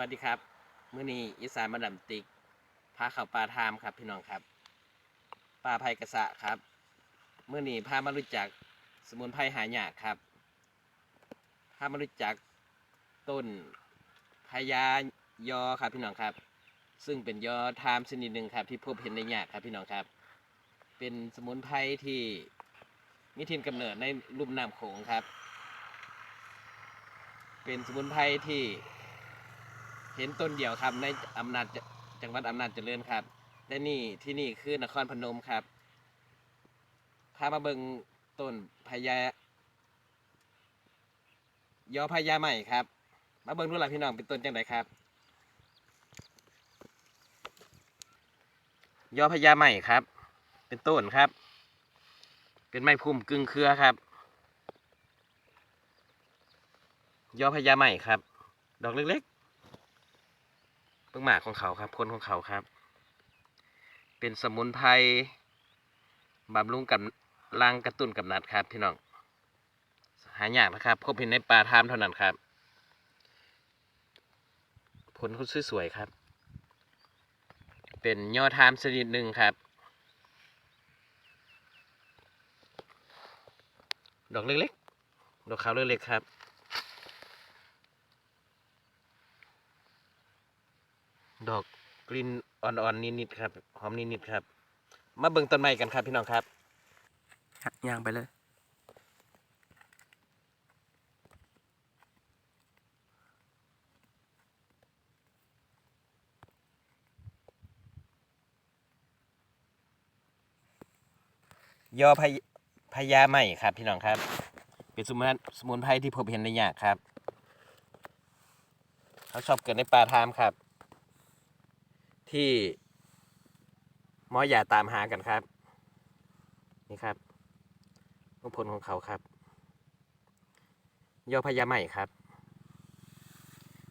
วัสดีครับมื้อนี้อีสานมาดำติกพาเข้าป่าทามครับพี่น้องครับป่าไผ่กระสะครับมื้อนี้พามารู้จักสมุนไพรหายากครับพามารู้จักต้นพญายอครับพี่น้องครับ ซึ่งเป็นยอทามชนิดหนึ่งครับ ที่พบเห็นในยากครับพี่น้องครับ เป็นสมุนไพรที่มีถิ่นกำเนิดในลุ่มน้ำโขงครับ เป็นสมุนไพรที่ เห็นต้นเดียวครับในอำนาจจังหวัดอำนาจเจริญครับ และนี่ที่นี่คือนครพนมครับพามาเบิงต้นพญายอพญาใหม่ครับ มาเบิงดูหล่ะพี่น้องเป็นต้นจังไดครับ ยอพญาใหม่ครับ เป็นต้นครับ เป็นไม้พุ่มกึ่งเครือครับ ยอพญาใหม่ครับ ดอกเล็ก ๆเพิ่งหมากของเขาครับผลของเขาครับ เป็นสมุนไพรบำรุงกับล้างกระตุ้นกับนัดครับ พี่น้องหายากนะครับพบเห็นในป่าทามเท่านั้นครับ ผลเขาสวยๆครับ เป็นยอดทามชนิดหนึ่งครับ ดอกเล็กๆ ดอกขาวเล็กๆครับ ดอกกลิ่นอ่อนๆนิดๆครับหอมนิดๆครับ มาเบิ่งต้นไม้กันครับพี่น้องครับย่างไปเลยยอพญพญาใหม่ครับ พี่น้องครับ เป็นสมุนสมุนไพรที่พบเห็นได้ยากครับ เขาชอบเกิดในป่าทามครับ ที่หมออย่าตามหากันครับ นี่ครับผลของเขาครับยอพญาใหม่ครับ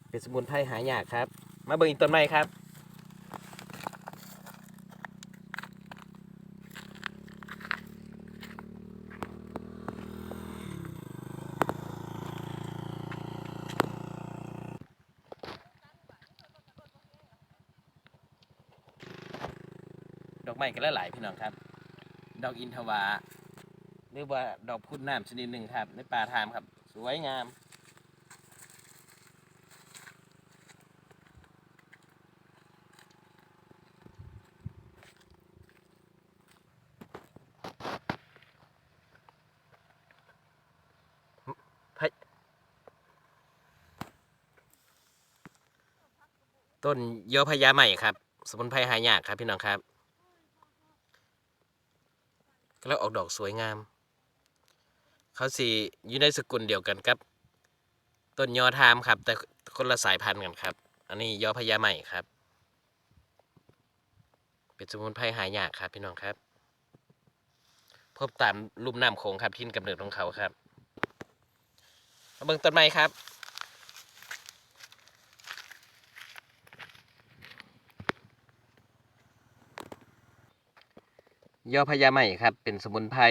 เป็นสมุนไพรหายากครับ มาเบิ่งอีกต้นไม้ครับ ดอกไม้กันหลายๆพี่น้องครับ ดอกอินทวาหรือว่าดอกพุดน้ำชนิดหนึ่งครับ ในป่าทามครับ สวยงามต้นยอพญาใหม่ครับ สมุนไพรหายากครับพี่น้องครับ แล้วออกดอกสวยงาม เขาสีอยู่ในสกุลเดียวกันกับ ต้นยอทามครับ แต่คนละสายพันธุ์กันครับ อันนี้ยอพญาใหม่ครับ เป็นสมุนไพรหายากครับพี่น้องครับ พบตามลุ่มน้ำโขงครับทินกำเนิดของเขาครับมาเบิ่งต้นไม้ครับ ยอพญาไหมครับ เป็นสมุนไพร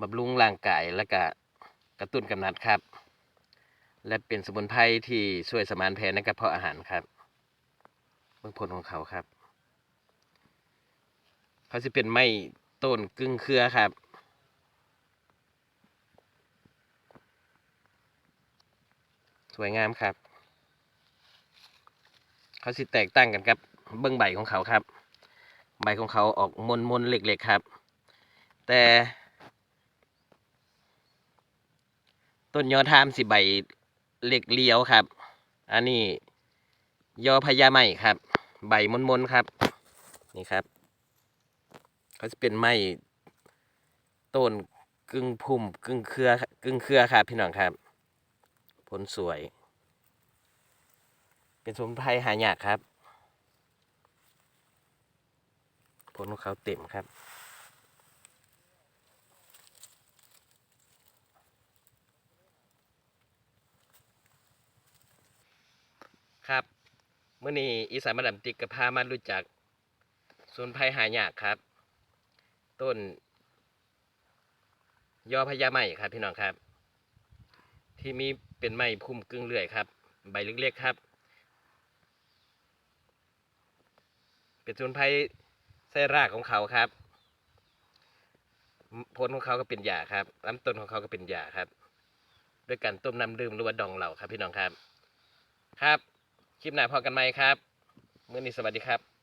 บำรุงร่างกายและก็กระตุ้นกำนัดครับ และเป็นสมุนไพรที่ช่วยสมานแผลในกระเพาะอาหารครับเบื้องผลของเขาครับ เขาจะเป็นไม้ต้นกึ่งเครือครับสวยงามครับ เขาสิแตกต่างกันครับเบื้องใบของเขาครับ ใบของเขาออกมนมนๆเล็กๆครับ แต่ต้นยอทามสิใบเล็กเลี้ยวครับ อันนี้ยอพญาไม้ครับ ใบมนมนๆครับ นี่ครับเขาจะเป็นไม้ต้นกึ่งพุ่มกึ่งเครือกึ่งเครือครับพี่น้องครับ ผลสวย เป็นสมุนไพรหายากครับ ผลของเขาเต็มครับ ครับเมื่อนี้อีสานมาดามติกกัพามารู้จักสูนไพหายากครับ ต้น ยอพญาไม้ครับพี่น้องครับ ที่มีเป็นไม้พุ่มกึ่งเลื่อยครับ ใบเล็กๆครับ เป็นสูนไพ ส้รากของเขาครับ ผลของเขาก็เป็นยาครับลำต้นของเขาก็เป็นยาครับ ด้วยการต้มน้ำดื่มหรือว่าดองเหล่าครับพี่น้องครับ ครับ คลิปหน้าพอกันไหมครับ เมื่อนี้สวัสดีครับ